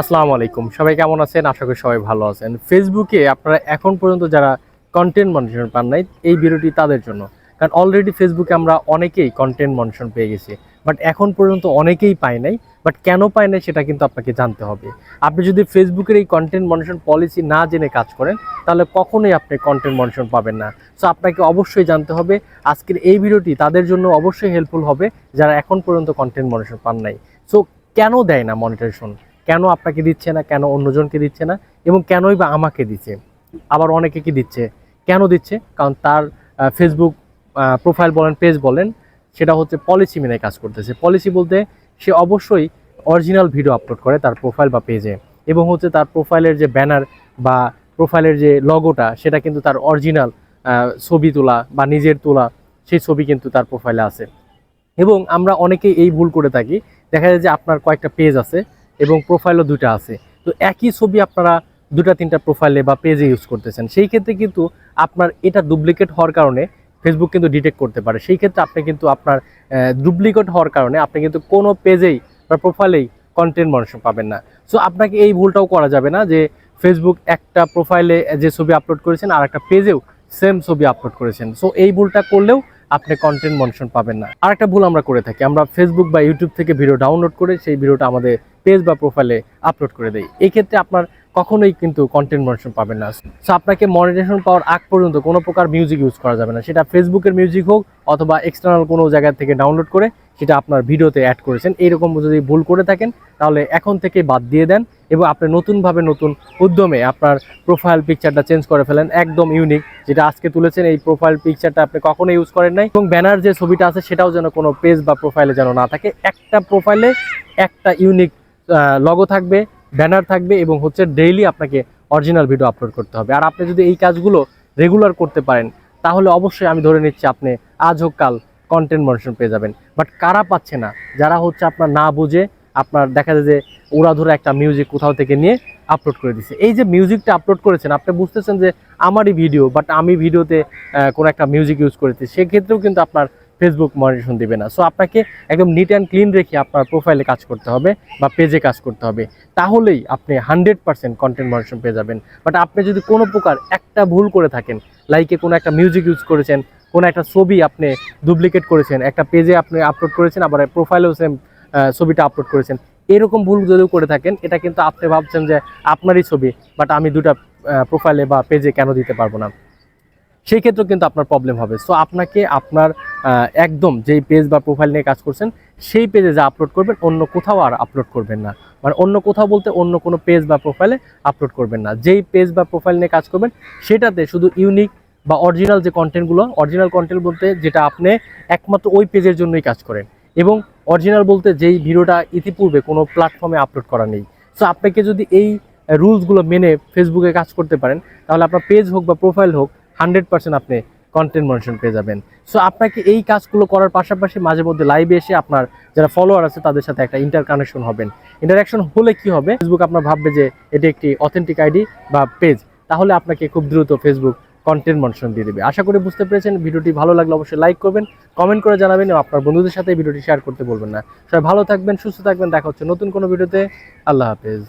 আসসালামু আলাইকুম। সবাই কেমন আছেন? আশা করি সবাই ভালো আছেন। ফেসবুকে আপনারা এখন পর্যন্ত যারা কন্টেন্ট মনিটর পান নাই, এই ভিডিওটি তাদের জন্য। কারণ অলরেডি ফেসবুকে আমরা অনেকেই কন্টেন্ট মনিটর পেয়ে গেছি। বাট এখন পর্যন্ত অনেকেই পায় নাই। বাট কেন পায় নাই সেটা কিন্তু আপনাকে জানতে হবে। আপনি যদি ফেসবুকের এই কন্টেন্ট মনিটর পলিসি না জেনে কাজ করেন, তাহলে কখনোই আপনি কন্টেন্ট মনিটর পাবেন না। সো আপনাকে অবশ্যই জানতে হবে, আজকের এই ভিডিওটি তাদের জন্য অবশ্যই হেল্পফুল হবে যারা এখন পর্যন্ত কন্টেন্ট মনিটর পান নাই। সো কেন দেয় না মনিটরেশন কেন আপনাকে দিচ্ছে না, কেন অন্যজনকে দিচ্ছে না এবং কেনই বা আমাকে দিচ্ছে? আবার অনেকে কি দিচ্ছে? কেন দিচ্ছে? কারণ তার ফেসবুক প্রোফাইল বলেন পেজ বলেন, সেটা হচ্ছে পলিসি মেনে কাজ করতেছে। পলিসি বলতে সে অবশ্যই অরিজিনাল ভিডিও আপলোড করে তার প্রোফাইল বা পেজে এবং হচ্ছে তার প্রোফাইলের যে ব্যানার বা প্রোফাইলের যে লগোটা সেটা কিন্তু তার অরিজিনাল ছবি তোলা বা নিজের তোলা, সেই ছবি কিন্তু তার প্রোফাইলে আছে। এবং আমরা অনেকেই এই ভুল করে থাকি। দেখা যায় যে আপনার কয়েকটা পেজ আছে এবং প্রোফাইলও দুটো আছে। তো একই ছবি আপনারা দুটা তিনটা প্রোফাইলে বা পেজে ইউজ করতেছেন। সেই ক্ষেত্রে কিন্তু আপনার এটা ডুপ্লিকেট হওয়ার কারণে ফেসবুক কিন্তু ডিটেক্ট করতে পারে। সেই ক্ষেত্রে আপনি কিন্তু আপনার ডুপ্লিকেট হওয়ার কারণে আপনি কিন্তু কোনো পেজেই বা প্রোফাইলেই কন্টেন্ট মনিটর পাবেন না। সো আপনাকে এই ভুলটাও করা যাবে না যে ফেসবুক একটা প্রোফাইলে যে ছবি আপলোড করেছেন আর একটা পেজেও সেম ছবি আপলোড করেছেন। সো এই ভুলটা করলেও আপনি কন্টেন্ট মনিটর পাবেন না। আর একটা ভুল আমরা করে থাকি। আমরা ফেসবুক বা ইউটিউব থেকে ভিডিও ডাউনলোড করে সেই ভিডিওটা আমাদের পেজ বা প্রোফাইলে আপলোড করে দেয় এই ক্ষেত্রে আপনার কখনোই কিন্তু কন্টেন্ট মনিটর পাবেন না। সো আপনাকে মনিটেশন পাওয়ার আগ পর্যন্ত কোনো প্রকার মিউজিক ইউজ করা যাবে না। সেটা ফেসবুকের মিউজিক হোক অথবা এক্সটার্নাল কোনো জায়গা থেকে ডাউনলোড করে সেটা আপনার ভিডিওতে অ্যাড করেছেন। এইরকম যদি ভুল করে থাকেন, তাহলে এখন থেকে বাদ দিয়ে দেন এবং আপনি নতুনভাবে নতুন উদ্যমে আপনার প্রোফাইল পিকচারটা চেঞ্জ করে ফেলেন। একদম ইউনিক যেটা আজকে তুলেছেন, এই প্রোফাইল পিকচারটা আপনি কখনো ইউজ করেন নাই এবং ব্যানার যে ছবিটা আছে, সেটাও যেন কোনো পেজ বা প্রোফাইলে যেন না থাকে। একটা প্রোফাইলে একটা ইউনিক লগো থাকবে ব্যানার থাকবে এবং হচ্ছে ডেইলি আপনাকে অরিজিনাল ভিডিও আপলোড করতে হবে। আর আপনি যদি এই কাজগুলো রেগুলার করতে পারেন, তাহলে অবশ্যই আমি ধরে নিচ্ছি আপনি আজ হোক কাল কন্টেন্ট মনিটর পেয়ে যাবেন। বাট কারা পাচ্ছে না? যারা হচ্ছে আপনার না বুঝে, আপনার দেখা যায় যে ওরা ধরে একটা মিউজিক কোথাও থেকে নিয়ে আপলোড করে দিচ্ছে এই যে মিউজিকটা আপলোড করেছেন, আপনি বুঝতেছেন যে আমারই ভিডিও বাট আমি ভিডিওতে কোনো একটা মিউজিক ইউজ করেছি। সেক্ষেত্রেও কিন্তু আপনার ফেসবুক মনিটেশন দিবে না। সো আপনাকে একদম নিট অ্যান্ড ক্লিন রেখে আপনার প্রোফাইলে কাজ করতে হবে বা পেজে কাজ করতে হবে। তাহলেই আপনি হান্ড্রেড পার্সেন্ট কন্টেন্ট মনিটেশন পেয়ে যাবেন। বাট আপনি যদি কোনো প্রকার একটা ভুল করে থাকেন লাইকে কোনো একটা মিউজিক ইউজ করেছেন, কোনো একটা ছবি আপনি ডুপ্লিকেট করেছেন, একটা পেজে আপনি আপলোড করেছেন, আবার প্রোফাইলেও সেম ছবিটা আপলোড করেছেন, এরকম ভুল যদিও করে থাকেন, এটা কিন্তু আপনি ভাবছেন যে আপনারই ছবি বাট আমি দুটা প্রোফাইলে বা পেজে কেন দিতে পারব না? সেই ক্ষেত্রেও কিন্তু আপনার প্রবলেম হবে। সো আপনাকে আপনার একদম যেই পেজ বা প্রোফাইল নিয়ে কাজ করছেন, সেই পেজে যা আপলোড করবেন, অন্য কোথাও আর আপলোড করবেন না। মানে অন্য কোথাও বলতে অন্য কোনো পেজ বা প্রোফাইলে আপলোড করবেন না। যেই পেজ বা প্রোফাইল নিয়ে কাজ করবেন, সেটাতে শুধু ইউনিক বা অরিজিনাল যে কন্টেন্টগুলো অরিজিনাল কন্টেন্ট বলতে যেটা আপনি একমাত্র ওই পেজের জন্যই কাজ করেন। এবং অরিজিনাল বলতে যেই ভিডিওটা ইতিপূর্বে কোনো প্ল্যাটফর্মে আপলোড করা নেই। সো আপনাকে যদি এই রুলসগুলো মেনে ফেসবুকে কাজ করতে পারেন, তাহলে আপনার পেজ হোক বা প্রোফাইল হোক হান্ড্রেড পার্সেন্ট আপনি কন্টেন্ট মনিটর পেয়ে যাবেন। সো আপনাকে এই কাজগুলো করার পাশাপাশি মাঝে মধ্যে লাইভে এসে আপনার যারা ফলোয়ার আছে, তাদের সাথে একটা ইন্টার কানেকশন হবেন। ইন্টারাকশন হলে কি হবে? ফেসবুক আপনার ভাববে যে এটি একটি অথেন্টিক আইডি বা পেজ তাহলে আপনাকে খুব দ্রুত ফেসবুক কন্টেন্ট মনিটর দিয়ে দেবে। আশা করি বুঝতে পেরেছেন। ভিডিওটি ভালো লাগলে অবশ্যই লাইক করবেন কমেন্ট করে জানাবেন এবং আপনার বন্ধুদের সাথে ভিডিওটি শেয়ার করতে বলবেন না। সবাই ভালো থাকবেন, সুস্থ থাকবেন। দেখা হচ্ছে নতুন কোনো ভিডিওতে। আল্লাহ হাফেজ।